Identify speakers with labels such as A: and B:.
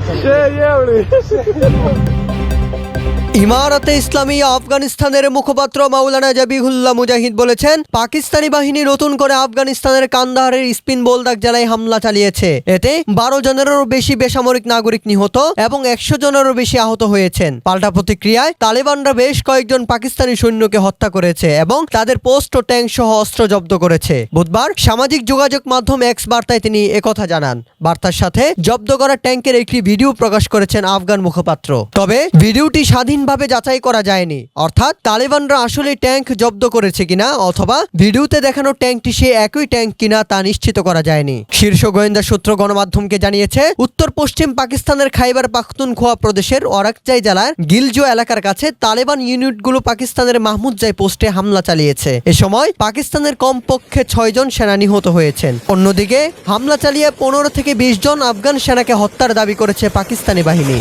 A: Che, diablo. ইমারতে ইসলামী আফগানিস্তানের মুখপাত্র মাওলানা জাবিহুল্লাহ মুজাহিদ বলেছেন, পাকিস্তানি বাহিনী নতুন করে আফগানিস্তানের কান্দাহারের স্পিন বোলদাক জেলায় হামলা চালিয়েছে। এতে বারো জনেরও বেশি বেসামরিক নাগরিক নিহত এবং একশো জনেরও বেশি আহত হয়েছেন। পাল্টা প্রতিক্রিয়ায় তালেবানরা বেশ কয়েকজন পাকিস্তানি সৈন্যকে হত্যা করেছে এবং তাদের পোস্ট ও ট্যাঙ্ক সহ অস্ত্র জব্দ করেছে। বুধবার সামাজিক যোগাযোগ মাধ্যম এক্স বার্তায় তিনি একথা জানান। বার্তার সাথে জব্দ করা ট্যাঙ্কের একটি ভিডিও প্রকাশ করেছেন আফগান মুখপাত্র। তবে ভিডিওটি স্বাধীনভাবে যাচাই করা যায়নি। অর্থাৎ তালেবানরা আসলে ট্যাঙ্ক জব্দ করেছে কিনা অথবা ভিডিওতে দেখানো ট্যাঙ্কটি সে একই ট্যাঙ্ক কিনা তা নিশ্চিত করা যায়নি। শীর্ষ গোয়েন্দা সূত্র গণমাধ্যমকে জানিয়েছে, উত্তর পশ্চিম পাকিস্তানের খাইবার পাখতুনখোয়া প্রদেশের ওরাকজাই জেলার গিলজো এলাকার কাছে তালেবান ইউনিটগুলো পাকিস্তানের মাহমুদজাই পোস্টে হামলা চালিয়েছে। এ সময় পাকিস্তানের কমপক্ষে ছয়জন সেনা নিহত হয়েছেন। অন্যদিকে হামলা চালিয়ে পনেরো থেকে বিশ জন আফগান সেনাকে হত্যার দাবি করেছে পাকিস্তানি বাহিনী।